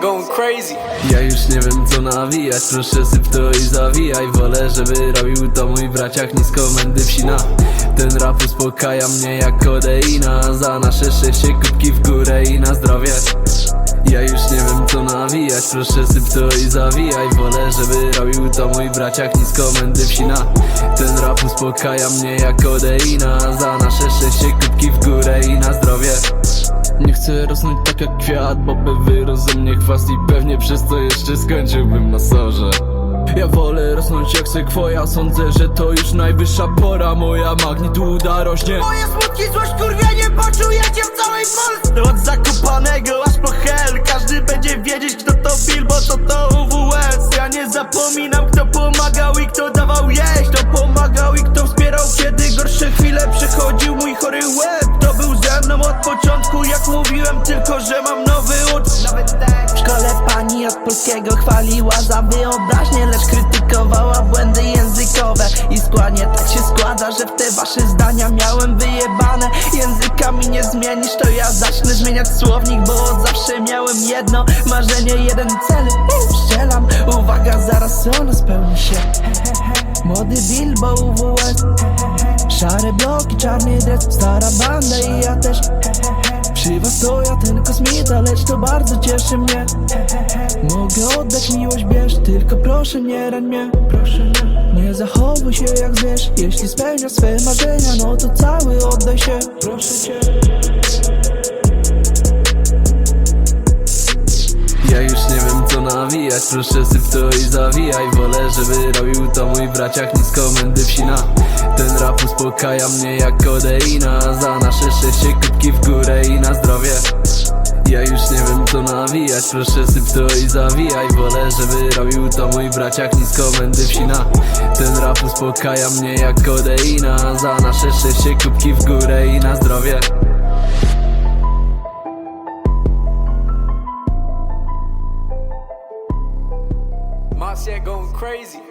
Going crazy. Ja już nie wiem co nawijać. Proszę syp to i zawijaj. Wolę, żeby robił to mój braciak Nisko mędy wsina Ten rap uspokaja mnie jak kodeina. Za nasze szczęście kubki w górę i na zdrowie. Ja już nie wiem co nawijać. Proszę syp to i zawijaj. Wolę, żeby robił to mój braciak Nisko mędy wsina Ten rap uspokaja mnie jak kodeina. Za nasze szczęście kubki w górę i na zdrowie nie chcę rosnąć tak jak kwiat, bo by wyrósł ze mnie chwast I pewnie przez to jeszcze skończyłbym na sorze. Ja wolę rosnąć jak sekwoja Sądzę, że to już najwyższa pora. Moja magnituda rośnie. Moje smutki, złość, kurwienie poczujecie w całej Polsce. Od zakopanego aż po hell Każdy będzie wiedzieć kto to Bill, bo to to UWS Ja nie zapominam kto pomagał Tylko, że mam nowy ucz. W szkole pani od polskiego chwaliła za wyobraźnię Lecz krytykowała błędy językowe. I składnie tak się składa, że w te wasze zdania miałem wyjebane. Językami nie zmienisz, to ja zacznę zmieniać słownik Bo od zawsze miałem jedno marzenie, jeden cel. Strzelam, uwaga, zaraz ono spełni się. Młody Bilbo UWS Szare bloki, czarny dres, stara banda i ja też to ja ten kosmita, lecz to bardzo cieszy mnie. Mogę oddać miłość, bierz, tylko proszę nie rań mnie. Nie, zachowuj się jak zwierz Jeśli spełniasz swe marzenia, no to cały oddaj się. Proszę cię. Ja już nie wiem co nawijać Proszę syp to i zawijaj. Wolę, żeby robił to mój braciak Nisko mędy wsina Ten rap uspokaja mnie jak kodeina. Za nasze szczęście kubki w górę nawijać Proszę syp to i zawijaj. Wolę, żeby robił to mój braciak Nisko mędy wsina Ten rap uspokaja mnie jak kodeina. Za nasze szczęście kubki w górę i na zdrowie. Masje going crazy.